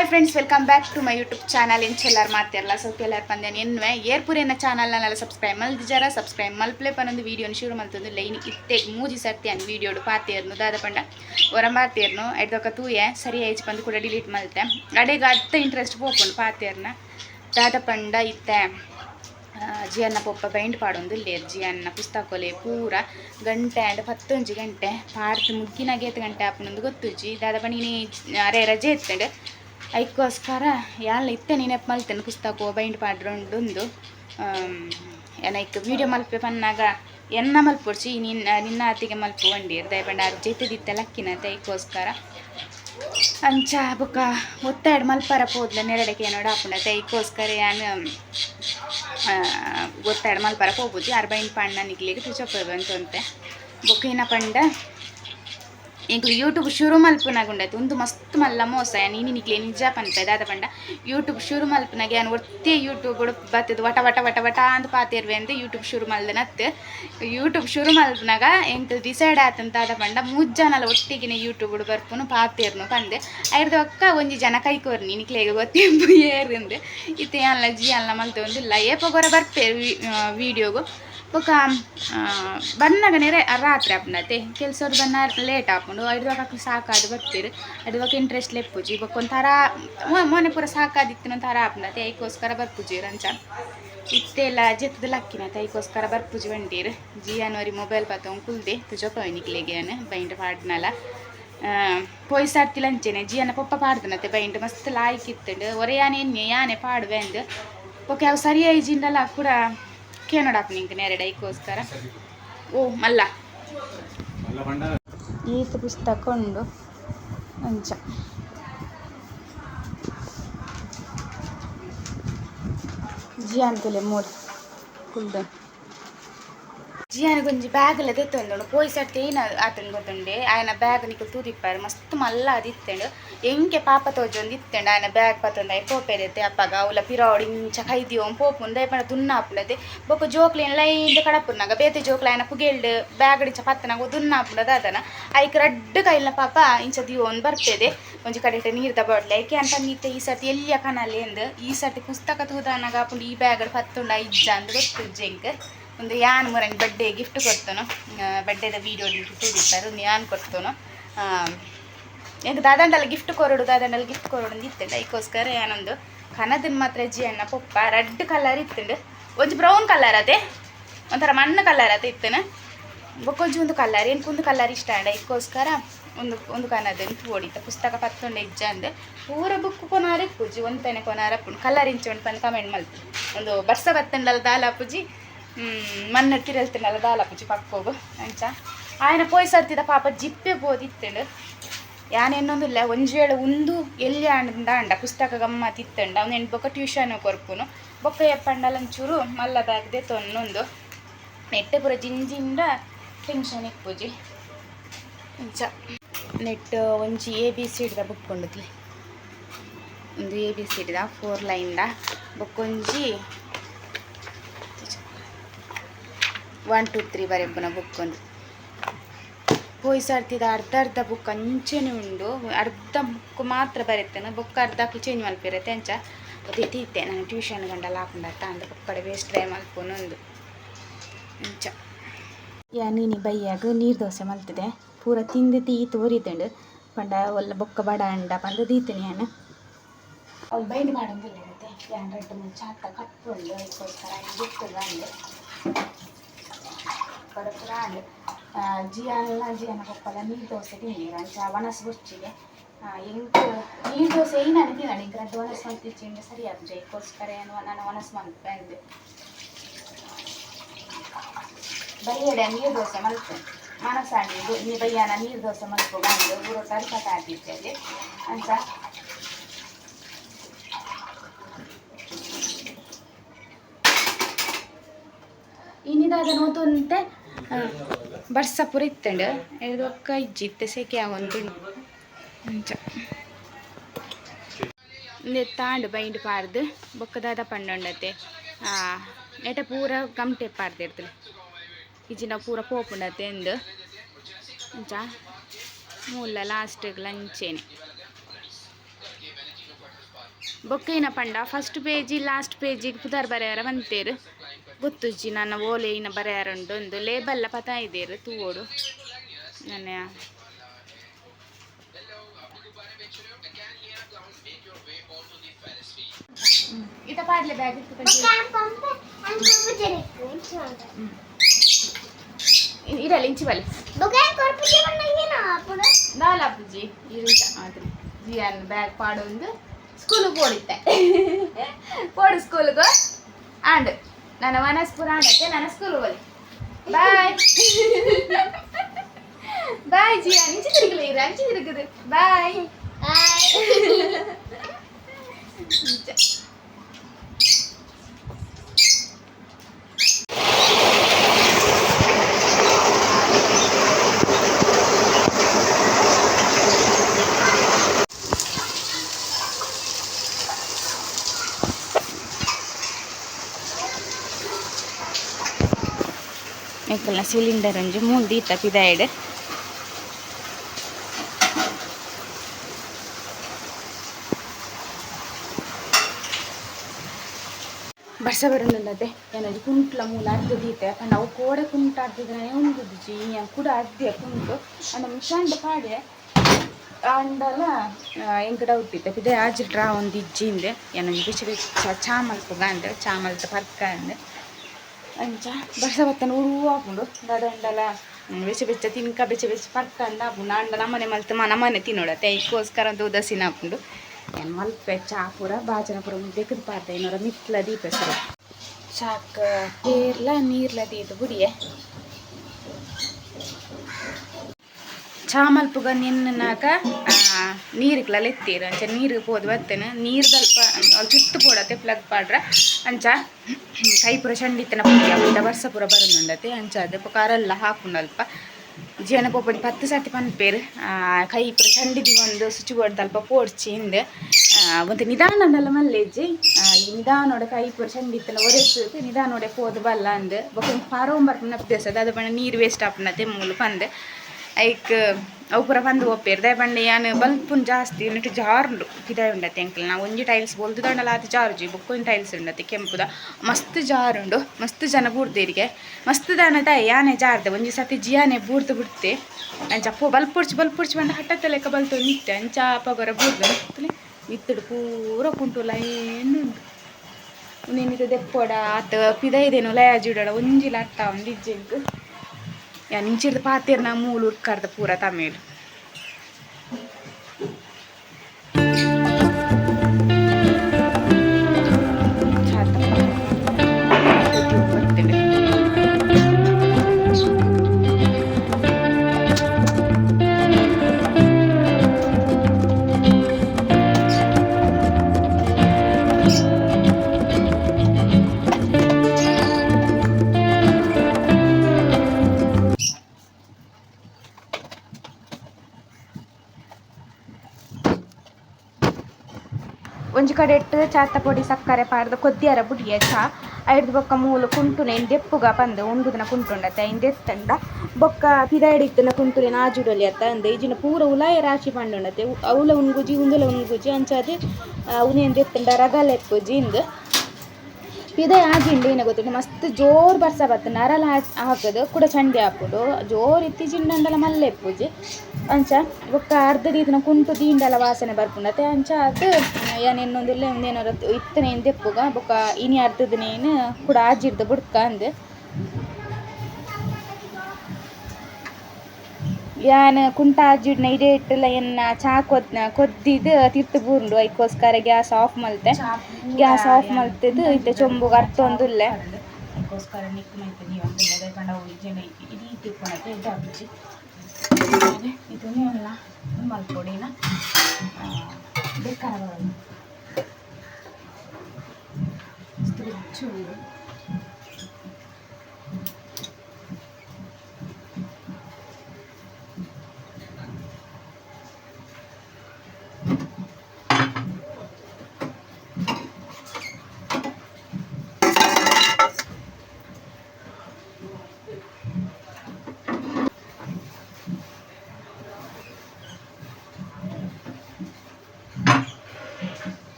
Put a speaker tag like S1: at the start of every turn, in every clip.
S1: Hi friends welcome back to my YouTube channel ಎಂಚೆಲ್ಲಾರು ಮಾತಿರಲ್ಲ ಸ್ವಲ್ಪ ಎಲ್ಲಾರು ಪಂದ್ಯಾನ ಎನ್ವೆ ಅನ್ನೋ ಚಾನಲ್ನಲ್ಲ ಸಬ್ಸ್ಕ್ರೈಬ್ ಮಲ್ದಿಜಾರ ಸಬ್ಸ್ಕ್ರೈಬ್ ಮಲ್ಪ್ಲೆ ಪನ್ನೊಂದು ವೀಡಿಯೋನ ಶುರು ಮಲ್ತೊಂದು ಲೈನ್ ಇತ್ತೆಗ್ ಮೂಜಿ ಸರ್ತಿ ಅನ್ ವೀಡಿಯೋಡು ಪಾತೇರ್ನು ದಾದ ಪಂಡ. ಒರ ಪಾತೇರ್ನು ಎಡ್ದೊಕ್ಕ ತೂಯೆ, ಸರಿ ಆಯ್ತು ಬಂದು ಕೂಡ ಡಿಲೀಟ್ ಮಲ್ತೆ. ಅಡೆಗ ಅತ್ತ ಇಂಟ್ರೆಸ್ಟ್ ಪೋಪುಂಡು ಪಾತೇರ್ನ ದಾದ ಪಂಡ ಇತ್ತೆ ಜಿಯನ್ನ ಪೊಪ್ಪ ಬೈಂಡ್ ಪಾಡೊಂದು ಲೇರ್ ಜಿಯನ್ನ ಪುಸ್ತಕೊಲೆ ಪೂರ ಗಂಟೆ ಅಂಡ್ ಪತ್ತೊಂಜಿ ಗಂಟೆ, ಪಾರ್ತ್ ಮುಗ್ಗಿನ ಗೇತ್ ಗಂಟೆ ಆಪನೊಂದು ಗೊತ್ತುಜಿ ದಾದ ಪಂಡಿನಿ ಅರೆ ರಜೆ ಇತ್ತಂಡು ಐಕ್ಕೋಸ್ಕರ ಯಾಲ್ ಇತ್ತೆ ನೆನಪು ಮಲ್ತೇನೆ ಪುಸ್ತಕ ಬೈಂಡ್ ಪಾಡ್ರೊಂಡೊಂದು ಏನೈಕ್ ವೀಡಿಯೋ ಮಲ್ಪೆ ಪನ್ನಾಗ ಎನ್ನ ಮಲ್ಪೊಡ್ಚಿ ನಿನ್ನ ನಿನ್ನ ಅತ್ತಿಗೆ ಮಲ್ಪು ಒಂಡೀರ್ ದಯಪಂಡ ಜೆತ್ತಿದಿತ್ತೆ ಲಕ್ಕಿನತೆ ಐಕ್ಕೋಸ್ಕರ. ಅಂಚ ಬೊಕ ಒತ್ತಾಡ್ ಮಲ್ಪರ ಪೋದ್ಲ ನೆರಡಕ್ಕೆ ಏನೋಡ ಆಪುಂಡತೆ ಐಕ್ಕೋಸ್ಕರ ಯಾನ್ ಒತ್ತಾಡ್ ಮಲ್ಪರ ಹೋಗ್ಬೋದು ಯಾರು ಬೈಂಡ್ ಪಾಂಡ ನಿಗ್ಲಿಗೆ ತುಚಪ್ಪ ಬಂತಂತೆ ಬೊಕ್ಕ ಇನ್ನ ಪಂಡ ಇಂಕ್ಲು ಯೂಟ್ಯೂಬ್ ಶುರು ಮಲ್ಪುನಾಗುಂಡೈತೆ ಒಂದು ಮಸ್ತ್ ಮಲ್ಲ ಮೋಸ. ನೀನು ನಿಕ್ಲೆ ನಿಜ ಪಂತ ದಾದ ಪಂಡ. ಯೂಟ್ಯೂಬ್ ಶುರು ಮಲ್ಪನಾಗೆ ಒತ್ತೆ ಯೂಟ್ಯೂಬ್ ಬತ್ತದು ವಟ ವಟ ವಟ ವಟ ಅಂತ ಪಾತಿರ್ವೆ ಅಂತ ಯೂಟ್ಯೂಬ್ ಶುರು ಮಲ್ದನತ್ತೆ ಯೂಟ್ಯೂಬ್ ಶುರು ಮಲ್ಪನಾಗ ಎಂಕ್ ಡಿಸೈಡ್ ಆತಂತ ದಾದ ಪಂಡ ಮೂಜ್ ಜನಲ ಯೂಟ್ಯೂಬ್ ಬರ್ಪುನು ಪಾತಿರ್ನು ಪಂದೆ. ಐರ್ದ ಒಕ್ಕ ಒಂಜಿ ಜನ ಕೈಕೋರ್ನಿ ನಿಕ್ಲೆಗೆ ಗೊತ್ತಿಂಬು ಏರಿಂದೆ. ಇತ್ತೆ ಅಲ್ಲ ಜಿ ಅಲ್ಲ ಮಲ್ತೆ ಒಂದಿಲ್ಲ ಏಪ ವಿಡಿಯೋಗು ಬರ್ಪೇರು ವೀಡಿಯೋಗು. ಬೊಕ ಬನ್ನಾಗ ನೆರೆ ರಾತ್ರಿ ಆಪುಂಡತೆ ಕೆಲ್ಸವ್ರು ಬನ್ನ ಲೇಟ್ ಆಪುಂಡು ಐದುವಕ್ಕೆ ಸಾಕಾದು ಬರ್ತೀರಿ. ಐದುವಕ್ಕೆ ಇಂಟ್ರೆಸ್ಟ್ ಲೆಪ್ಪುಜಿ ಬೊಕ್ಕ ಒಂಥರ ಮೊನ್ನೆ ಪೂರ ಸಾಕಾದಿತ್ತಿನ ಒಂಥರ ಆಪುಂಡತೆ ಐಕೋಸ್ಕರ ಬರ್ಪುಜಿ ರಂಚ ಇತ್ತೆಲ್ಲ ಜೆತ್ತದ ಲಕ್ಕಿನತೆ ಐಕೋಸ್ಕರ ಬರ್ಪುಜಿ ಬಂಡೀರ್ ಜಿಯಾನವರಿ ಮೊಬೈಲ್ ಪತ್ತೊಂದು ಕುಲ್ದೆ. ತುಜೊಕ ನಿಕ್ಲೆಗೆ ಅನ್ನ ಬೈಂಡ್ ಪಾಡ್ನಲ ಪೋಯ್ ಸರ್ತಿ ಲಂಚೆನೆ. ಜಿಯನ ಪಪ್ಪ ಪಾಡ್ದನತೆ ಬೈಂಡ್ ಮಸ್ತ್ ಲಾಯ್ಕ್ ಒರೆ ಒರೆಯಾನೆ ಎನ್ನೆ ಯಾನೆ ಪಾಡುವೆ ಅಂದು. ಬೊಕ್ಕ ಅವು ಸರಿಯಾಗಿ ಜಿಂಡಲ್ಲ ಕೇನೋಡಪ್ಪ ನಿಂಗೆ ನೆರಡ ಐಕೋಸ್ಕರ ಓ ಮಲ್ಲ ಈತ ಪುಸ್ತಕ ಉಂಡು ಅಂಚ ಜಿ ಅಂತಲೇ ಮೂರು ಕುಲ್ದ ಜಿಯಾನಿಗೆ ಒಂಜಿ ಬ್ಯಾಗ್ಲ ತೆತ್ತೊಂದುಂಡು ಪೋಯಿ ಸರ್ತಿ ಏನ ಆತನ ಗೊತ್ತುಂಡೆ ఆయన ಬ್ಯಾಗ್ ನಿಕ್ಕು ತೂದಿಪ್ಪಾರು ಮಸ್ತ್ ಮಲ್ಲ ಅದಿತ್ತಂಡು ಎಂಕೆ ಪಾಪ ತೋಜೊಂದು ಇತ್ತೆಂಡ ಆಯ್ನ ಬ್ಯಾಗ್ ಪತ್ತೊಂದು ಐ ಪೋಪೆದೆತ್ತೆ ಅಪ್ಪಗ ಅವಲ ಪಿರಾವಡಿ ಇಂಚ ಕೈದಿಯೋಂ ಪೋಪುಂದ ಅಯ್ಯಪ್ಪನ ದುನ್ನ ಆಪುಂಡದೆ ಬೊಕ್ಕ ಜೋಕ್ಲೇನ ಲೈಂದ ಕಡಪುನಾಗ ಬೇತೆ ಜೋಕ್ಲ ಆಯ್ನ ಪುಗೇಲ್ಡ್ ಬ್ಯಾಗ್ ಡಿಂಚ ಪತ್ತನಾಗ ದುನ್ನ ಆಪುಂಡದ ಅದನ. ಐಕ್ ರಡ್ಡ್ ಕೈಲ ಪಾಪ ಇಂಚ ದಿಯೋನ್ ಬರ್ಪೆದೆ ಒಂಜಿ ಕಡೆ ನೀರ್ದ ಬಾಟ್ಲೆ ಐಕೆ ಅಂತ ನೀತೆ ಈ ಸರ್ತಿ ಎಲ್ಲಿಯ ಕಣಲ್ಲಿ ಎಂದು, ಈ ಸರ್ತಿ ಪುಸ್ತಕ ತೂದಾನಾಗ ಅಪ್ಪುಂಡು ಈ ಬ್ಯಾಗ್ ಪತ್ತುಂಡ ಇಜ್ಜ ಅಂದ್ ಗೊತ್ತುಜ್ಜೆ ಎಂಕ್. ಒಂದು ಯಾನ್ ಮುರಂಗ್ ಬಡ್ಡೆ ಗಿಫ್ಟ್ ಕೊಡ್ತಾನೋ ಬಡ್ಡೆದ ವೀಡಿಯೋ ತೂರಿಸ್ತಾರೆ ಒಂದು ಯಾನ್ ಕೊಡ್ತಾನೋ ಈಗ ದಾದಂಡಲ್ಲಿ ಗಿಫ್ಟ್ ಕೊರಡು, ದಾದಂಡಲ್ಲಿ ಗಿಫ್ಟ್ ಕೊರಡು ಇತ್ತು ಅದಕ್ಕೋಸ್ಕರ ಏನೊಂದು ಕನದಿನ ಮಾತ್ರ ಜಿ ಅಣ್ಣ ಪಪ್ಪ ರೆಡ್ ಕಲರ್ ಇತ್ತು ಒಂದು ಬ್ರೌನ್ ಕಲರ್ ಅದೇ. ಒಂಥರ ಮಣ್ಣು ಕಲರ್ ಅದೇ ಇತ್ತೇನೆ. ಬೊಕ್ಕೊಂಜಿ ಒಂದು ಕಲರ್ ಏನಕ್ಕೊಂದು ಕಲರ್ ಇಷ್ಟ ಅಂಡ. ಇದಕ್ಕೋಸ್ಕರ ಒಂದು ಒಂದು ಕನ್ನದನ್ನು ಓಡಿತ ಪುಸ್ತಕ ಪತ್ತೊಂಡು ಹೆಜ್ಜೆ ಅಂದೆ. ಪೂರ ಬುಕ್ ಕೊನಾರೆ ಪೂಜಿ. ಒಂದು ಕೊನಾರ ಕಲರ್ ಇಂಚು ಉಂಟು ಅಂತ ಕಮೆಂಟ್ ಮಲ್ತು. ಒಂದು ಬರ್ಸ ಬತ್ತಂಡಲ್ಲ ದಾಲ ಪೂಜಿ. ಮಣ್ಣು ತಿರಲ್ತಿನಲ್ಲ ದಾಲ ಪೂಜಿ ಪಕ್ಕೋಗು. ಅಂಚ ಆಯ್ನ ಪೋಯ್ಸರ್ತಿದ ಪಾಪ ಜಿಪ್ಪೆ ಬೋದಿತ್ತೆ ಯಾನ್ ಒಂಜಿ ವೇಳೆ ಉಂದು ಎಲ್ಲಿ ಅಂಡ ಅಂಡ ಪುಸ್ತಕ ಗಮ್ಮತ್ ಇತ್ತಂಡ, ಅವ್ನು ಎಂಟು ಬೊಕ್ಕ ಟ್ಯೂಷನ್ ಕೊರ್ಪುನು. ಬೊಕ್ಕ ಎಪ್ಪಂಡಲಂಚೂರು ಮಲ್ಲ ಬ್ಯಾಗ್ದೆ ತೊನ್ನೊಂದು. ನೆಟ್ಟೆ ಪೂರ ಜಿಂಜಿಂಡ ಟೆನ್ಷನ್ ಇಪ್ಪುಜಿ. ಚ ನೆಟ್ ಒಂಜಿ ಎ ಬಿ ಸಿ ಹಿಡ್ದ ಬುಕ್ ಕೊಂಡದ್ಲಿ. ಒಂದು ಎ ಬಿ ಸಿ ಹಿಡ್ದ ಫೋರ್ ಲೈನ್ದ ಬೊಕ್ಕೊಂಜಿ ಒನ್ ಟು ತ್ರೀ ಬರೆಪುನ ಬುಕ್ ಒಂದು. ಹೋಯ್ ಸರ್ತಿದ ಅರ್ಧ ಅರ್ಧ ಬುಕ್ ಅಂಚೆನೆ ಉಂಡು. ಅರ್ಧ ಬುಕ್ ಮಾತ್ರ ಬರೀತೇನೆ ಬುಕ್ ಅರ್ಧಕ್ಕೆ ಚೇಂಜ್ ಮಲ್ಪಿರತ್ತೆ ಅಂಚ. ಅದೇ ತೀತೆ ನಾನು ಟ್ಯೂಷನ್ ಗಂಡಲ್ಲ ಹಾಕೊಂಡ ಅಂತ ಬುಕ್ ಕಡೆ ವೇಸ್ಟ್ ಟ್ರೈ ಒಂದು ಅಂಚ. ಯಾ, ನೀನು ಬೈಯಾಗ. ನೀರು ದೋಸೆ ಮಲ್ತಿದೆ. ಪೂರ ತಿಂದು ತೀ ತೋರಿತಂಡು ಪಂಡ ಒಲ್ಲ ಬೊಕ್ಕ ಬಡ ಅಂಡ. ಬಂದು ದೀತೀನಿ ನಾನು ಅವ್ಳು ಬೈಂಡ್ ಮಾಡೋದಿಲ್ಲ ಇರುತ್ತೆ ಯಾನ್ ರೆಡ್ ಮುಂಚೆ ಹತ್ತ ಕಟ್ಕೊಂಡು ಅದಕ್ಕೋಸ್ಕರ ಬಿಟ್ಟು ಬಂದು. ಕಡಪುರಾಂಡ್ ಜಿಯಾನ ಜಿಯಾನ ಪಪ್ಪಲ ನೀರು ದೋಸೆ ತಿಂದಿರ ಅಂಚ ವನಸ್ ಬುಚ್ಚಿಗೆ ಎಂಕ್ ನೀರು ದೋಸೆ ಏನು ಅನಿತಿದ್ದಾನೆ ಇಂಕ ಅದು ವನಸ್ ಮಂತಿಚ್ಚಿಂದ ಸರಿ ಆಗ್ತದೆ ಇದಕ್ಕೋಸ್ಕರ ಏನು ನಾನು ವನಸ್ ಮಂತ್ ಬಂದೆ ಬೈಯಡೆ ನೀರು ದೋಸೆ ಮಲ್ಪೆ ಮನಸ್ಸಾಂಡಿ ನೀ ಬೈಯಾನ ನೀರು ದೋಸೆ ಮಲ್ಪು ಬಂದು ಊರು ತರ್ಕಟ ಆಗಿರ್ತದೆ ಅಂಚ ಇನ್ನಿದಾಗ ನೋತುಂತೆ ಬರ್ಸ ಪೂರ ಎರಡು ಒಕ್ಕ ಇಜ್ಜಿತ್ತೆ ಸೆಕೆ ಆಗೊಂದು ಅಂಚ ತಾಂಡು ಬೈಂಡ್ ಪಾರ್ದು ಬೊಕ್ಕದಾದ ಪಂಡೊಂಡತೆ ನೆಟ ಪೂರ ಗಮ್ಟೆ ಪಾರ್ದಿರ್ತದೆ ನಾವು ಪೂರ ಪೋಪುಂಡತೆ ಎಂದು. ಅಂಚ ಮೂಲ ಲಾಸ್ಟಿಗೆ ಲಂಚೇನೆ ಬೊಕ್ಕೈನ ಪಂಡ ಫಸ್ಟ್ ಪೇಜಿ ಲಾಸ್ಟ್ ಪೇಜಿಗೆ ಪುದಾರ್ ಬರೆಯಾರ ಬಂತೇರು. ಗೊತ್ತುಜ್ಜಿ ನನ್ನ ಓಲೆಯಿನ ಬರೆಯಾರುಂಡು ಒಂದು ಲೇಬಲ್ಲ ಪತಾ ಇದ್ದೀರಿ ತೂವೋಡು ನನ್ನ ಇತ ಪಾಡ್ಲೆ ಬ್ಯಾಗ್ ಇರಲ್ಲ ಇಂಚಿ ಬಲೆ. ದಾಲ ಪೂಜಿ ಇರಿಟ ಆದ್ರೆ ಜಿಯನ್ ಬ್ಯಾಗ್ ಪಾಡೊಂದು ಸ್ಕೂಲಿಗೆ ಓಡಿತ್ತೆ ಪೋಡು ಸ್ಕೂಲ್ಗೆ ಆಂಡ್ ನನ್ನ ಮನಸ್ಸು ಪುರಾಣಕ್ಕೆ ನನ್ನ ಸ್ಕೂಲ್ பாய் பாய் ஜி அஞ்சு இருக்குது இது அஞ்சு இருக்குது பாய் பாய் ಸಿಲಿಂಡರ್ ಒಂಜಿ അഞ്ച് ದೀತ ಪಿದಾಯ್ಡ್ ಬರ್ಸ ಬರೋದಲ್ಲದೆ ಏನಾದ್ರು ಕುಂಟ್ಲ ಮೂಲ ಅರ್ಧದೀತೆ ಅವು ಕೋಡೆ ಕುಂಟ ಅರ್ದಿದ್ರೆ ಒಂದು ಜಿ. ಕೂಡ ಅರ್ಧ ಕುಂಟು. ನಮ್ಮ ಮಿಷಾಂಡ್ ಪಾಡೆ ಅಂಡಲ್ಲ ಎಂಕಡ ಹುಟ್ಟಿತ್ತೆ ಪಿದೆ. ಆಜಿಟ್ರ ಒಂದು ಇಜ್ಜಿಂದೆ ಬಿಸಿ ಬಿಸಿ ಚಾಮಲ್ ಚಾ ಚಾಮಲ್ದ ಪರ್ಕ ಅಂದೆ. ಅಂಚ. ಬರ್ಸ ಬತ್ತನ ಉರು ಹಾಕೊಂಡು ದಾದಂಡಲ ಬೆಚ್ಚ ಬೆಚ್ಚ ತಿನ್ಕ, ಬೆಚ್ಚ ಬೆಚ್ಚ ಪರ್ಕ ಅಂದ ಹಾಕೊಂಡು ಅಂಡ ನಮ್ಮನೆ ಮಲ್ತ ನಮ್ಮನೆ ತಿನ್ನೋಡತ್ತೆ ಐಕೋಸ್ಕರ ಅಂತ ಉದಾಸೀನ ಹಾಕೊಂಡು ಏನು ಮಲ್ಪೆ ಚಾಪುರ ಬಾಜನ ಪುರ ಮುಂದೆಕ್ಕದು ಪಾರ್ದ ಏನೋರ ಮಿತ್ಲ ದೀಪ ಸರ ಚಾಕ ತೇರ್ಲ ನೀರ್ಲ ದೀಪ ಚಾಮಲ್ಪುಗ ನಿನ್ನಾಕ ಆ ಎತ್ತೀರ. ಅಂಚ ನೀರು ಪೋದು ಬರ್ತೇನೆ ನೀರು ದಲ್ಪ ಸುತ್ತು ಪೋಡತ್ತೆ ಪ್ಲಗ್ ಪಾಡ್ರ. ಅಂಚ ಕೈ ಪುರ ಚಂಡಿತ್ತನ ಪುಡಿ ಆಗುತ್ತ ವರ್ಷ ಪುರ ಬರೋದುಂಡತೆ ಅಂಚ ಅದು ಕಾರೆಲ್ಲ ಹಾಕೊಂಡಲ್ಪ ಜೀವನ ಪೋಪಡಿ ಪತ್ತು ಸರ್ತಿ ಕೈ ಪುರ ಚಂಡಿದಿ ಒಂದು ಸ್ವಿಚ್ ಬೋರ್ಡ್ ಅಲ್ಪ ಪೋಡ್ಚಿ ಹಿಂದೆ ಒಂದು ನಿಧಾನದಲ್ಲ ಮಲ್ಲೆಜ್ಜಿ. ನಿಧಾನೋಡ ಕೈ ಪುರ ಚಂಡಿತ್ತನ ಒರೆಸು ನಿಧಾನೋಡೆ ಪೋದು ಬಲ್ಲ ಅಂದು. ಬೊಕ್ಕ ಪಾರೋಂಬರ್ಪನ ಅಭ್ಯಾಸ ಅದು ಬಣ್ಣ ನೀರು ವೇಸ್ಟ್ ಆಪನ ಮೂಲ ಪಂದು. ಐಕ್, ಅವು ಪೂರ ಬಂದು ಒಪ್ಪೇರು ಬಂಡೆ ಯಾನು ಬಲ್ಪುನ್ ಜಾಸ್ತಿ ನೆಟ್ಟು ಜಾರುಂಡು ಪಿದಾಯ್ ಉಂಡತ್ತೆ ಅಂಕಲ್. ನಾವು ಒಂಜಿ ಟೈಲ್ಸ್ ಬೊಲ್ದು ದಂಡಲ ಆತ ಜಾರುಜಿ ಬೊಕ್ಕೊಂದು ಟೈಲ್ಸ್ ಉಂಡತಿ ಕೆಂಪುದ. ಮಸ್ತ್ ಜಾರುಂಡು ಮಸ್ತ್ ಜನ ಬೂರ್ದೇರಿಗೆ ಮಸ್ತ್ ದಾನ ತಾಯಿ, ಯಾನೆ ಜಾರ್ದೆ, ಒಂಜಿ ಸತಿ ಜಿಯಾನೆ ಬೂರ್ದು ಬಿಡ್ತೆ. ಅಂಚ ಪೋ ಬಲ್ಪುಡ್ಚಿ ಬಲ್ಪುಡ್ಚಿ ಬಂದು ಹಠತ್ತ ಲೆಕ್ಕ ಬಲ್ತು ನಿತ್ತೆ ಅಂಚ ಪಗೊರ ಬೂರ್ದು ಮಿತ್ತಡು ಪೂರ ಕುಂಟು ಲೈನ್ ಉಂಟು ನೀನಿದು ದೆಪ್ಪೋಡ, ಆತ ಪಿದೈದೇನು ಲಯಾಜುಡಡ ಒಂಜಿಲ ಅಟ್ಟ ಒಂದು ಇಜ್ಜೆಂಕು ಯಾ ನಿಂಚಿರ್ದು ಪಾತಿರ್ನ ಮೂಲು ಉರ್ಕರ್ದ ಪೂರ ತಮಿಳು ಒಂಜಿ ಕಡೆ ಇಟ್ಟು ಚಾತ ಪೊಡಿ, ಸಕ್ಕರೆ ಪಾರ್ದು ಕೊದ್ದಿಯರ ಬುಡಿಯ ಚಾ, ಐಡ್ದು ಬೊಕ್ಕ ಮೂಲು ಕುಂಟುನೆ ದೆಪ್ಪುಗ ಪಂದು ಕುಂಟುಂಡ ಕುಂಟುಂಡತ್ತೆ ಇಂದ್ ದೆತ್ತಂಡ ಬೊಕ್ಕ ಪಿದಾಯಿಡಿತ್ತನ ಕುಂಟುನೆ ನಾಜುಡಲಿ ಅತ್ತ, ಅಂದ ಈಜಿನ ಪೂರ ಉಲಾಯ ರಾಶಿ ಪಂಡುಂಡತ್ತೆ ಅವಲ ಉನ್ಗುಜಿ ಉಂದುಲ ಉನ್ಗುಜಿ ಅಂಚಾದೆ ಉನೇನ್ ದೆತ್ತಂಡ ರಗಲೆಪ್ಪುಜಿ ಇಂದು. ಇದೇ ಆಜಿಂಡು ಏನ ಗೊತ್ತಿಲ್ಲ ಮಸ್ತ್ ಜೋರ್ ಬರ್ಸ ಬತ್ತ ನರಲ ಹಾಕದು, ಕೂಡ ಚಂಡಿ ಹಾಕುದು, ಜೋರ್ ಇತ್ತಿ ಜಿಂಡಂಡಲ ಮಲ್ಲೆ ಪೂಜೆ. ಅಂಚ ಬೊಕ್ಕ ಅರ್ಧ ದೀದಿನ ಕುಂಟು ದೀಂಡಲ ವಾಸನೆ ಬರ್ಪುಂಡತೆ ಅಂಚ ಅದು, ಏನು ಇನ್ನೊಂದಿಲ್ಲ ಒಂದೇನಾರ ಇತ್ತನೆ ದೆಪ್ಪುಗ ಬೊಕ್ಕ ಇನಿ ಅರ್ಧದನೇನು ಕೂಡ ಆಜಿರ್ದು ಬುಡ್ಕ ಅಂದೆ. ಯಾನ್ ಕುಂಟ ಆಜಿಡ್ನ ಇಡೆ ಇಟ್ಟಲ್ಲ ಎನ್ನ ಚಾ ಕೊದ್ ಕೊದ್ದಿದ್ ತಿರ್ತ್ ಬೂರ್ಂಡು ಐಕೋಸ್ಕರ ಗ್ಯಾಸ್ ಆಫ್ ಮಲ್ತೆ. ಗ್ಯಾಸ್ ಆಫ್ ಮಲ್ತಿದ್ದು ಇತ್ತೆ ಚೊಂಬು ಅರ್ತೊಂದುಲ್ಲೆ ಅದಕ್ಕೋಸ್ಕರ ಮೈತೆ ನೀವು ಅಂತ ಕಂಡ ಜನ ಇಡೀ ಬೇಕಾದ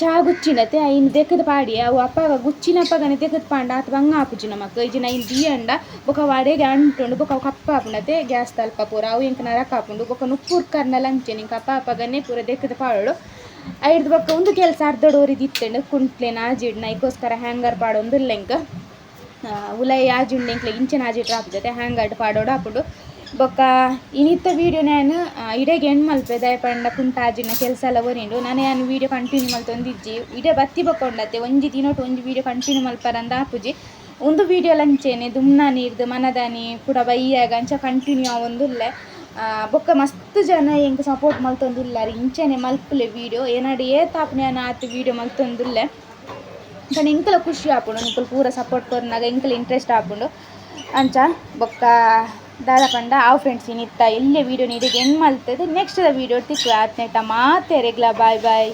S1: ಚಾ ಗುಚ್ಚಿನತೆ ಐನ್ ದೆಕ್ಕದ ಪಾಡಿ. ಅವು ಅಪ್ಪಗ ಗುಚ್ಚಿನಪ್ಪಗನೆ ದೆಕ್ಕದ ಪಾಂಡ. ಆತ ಬಂಗ ಆಪುಜಿ ನಮಕ್. ಇಜಿನ ಐನ್ ದಿಯಂಡ. ಬೊಕ ವಾಡೆಗೆ ಅಂಟುಂಡು, ಬೊಕ ಕಪ್ಪ ಆಪುನತೆ ಗ್ಯಾಸ್ ತಲ್ಪ ಪೂರ. ಅವು ಇಂಕ ನರಕ ಆಪುಂಡು. ಬೊಕ ನುಪ್ಪುರ್ ಕರ್ನ ಲಂಚೆ ನಿಂಕ ಅಪ್ಪ ಅಪ್ಪಗನೆ ಪೂರ ದೆಕ್ಕದ ಪಾಡೋಳು. ಐಡ್ದ ಬೊಕ ಒಂದು ಕೆಲಸ ಅರ್ಧಡೋರಿ ದಿತ್ತಂಡು. ಕುಂಟ್ಲೆನ ನಾಜಿಡ್, ನೈಕೋಸ್ಕರ ಹ್ಯಾಂಗರ್ ಪಾಡೊಂದು ಲೆಂಕ್ ಉಲೈ ಆಜುಂಡು ಎಂಕ್ಲೆ ಇಂಚಿನ ಆಜಿಡ್ರ ಆಪುಜತೆ ಹ್ಯಾಂಗರ್ಡ್ ಪಾಡೋಡು ಆಪುಂಡು. ಬೊಕ್ಕ ಇನಿತ್ತ ವೀಡಿಯೋ ನಾನು ಇಡೆಗೆ ಹೆಣ್ಣು ಮಲ್ಪೆ ದಯಪಂಡ ಕುಂಟ ಆಜಿನ ಕೆಲಸ ಎಲ್ಲ ಬರೀಂಡು ನಾನು ನಾನು ವೀಡಿಯೋ ಕಂಟಿನ್ಯೂ ಮಲ್ತೊಂದಿಜ್ಜಿ ಇಡೆ ಬತ್ತಿ ಬಕ್ಕೊಂಡತ್ತೆ ಒಂಜಿ ದಿನೊಟ್ಟು ಒಂಜಿ ವೀಡಿಯೋ ಕಂಟಿನ್ಯೂ ಮಲ್ಪರಂದ ಆಪುಜಿ ಒಂದು ವೀಡಿಯೋ ಲಂಚೇನೆ ದುಮ್ನ ನೀರ್ದು ಮನದಾನಿ ಪೂರ ಬೈಯಾಗ ಅಂಚ ಕಂಟಿನ್ಯೂ ಆವೊಂದುಲ್ಲೆ ಆ, ಬೊಕ್ಕ ಮಸ್ತ್ ಜನ ಎಂಕ್ ಸಪೋರ್ಟ್ ಮಲ್ತೊಂದುಲ್ಲಾರಿ ಇಂಚನೆ ಮಲ್ಪುಲೆ ವೀಡಿಯೋ ಏನಾಡಿ ಏತಾಪನೆ ಆತು ವೀಡಿಯೋ ಮಲ್ತೊಂದುಲ್ಲೆ కానీ ఇంకల ఖుషి ఆపుండు ఇంకలు పూర సపోర్ట్ కొరినాక ఇంకలు ఇంట్రెస్ట్ ఆపుండు ಅಂಚ ಬೊಕ್ಕ ದಾದ ಪಂಡ, ಆವ್ ಫ್ರೆಂಡ್ಸ್ ಇನ್ನಿತ್ತ ಇಲ್ಲೇ ವೀಡಿಯೋ ನೀಡಿಗೆ ಎನ್ ಮಲ್ತದೆ? ನೆಕ್ಸ್ಟ್ ವೀಡಿಯೋ ತಿಕ್ಕು ಆತ್ನೇಟ ಮಾತೆ, ರೆಗ್ಲ ಬಾಯ್ ಬಾಯ್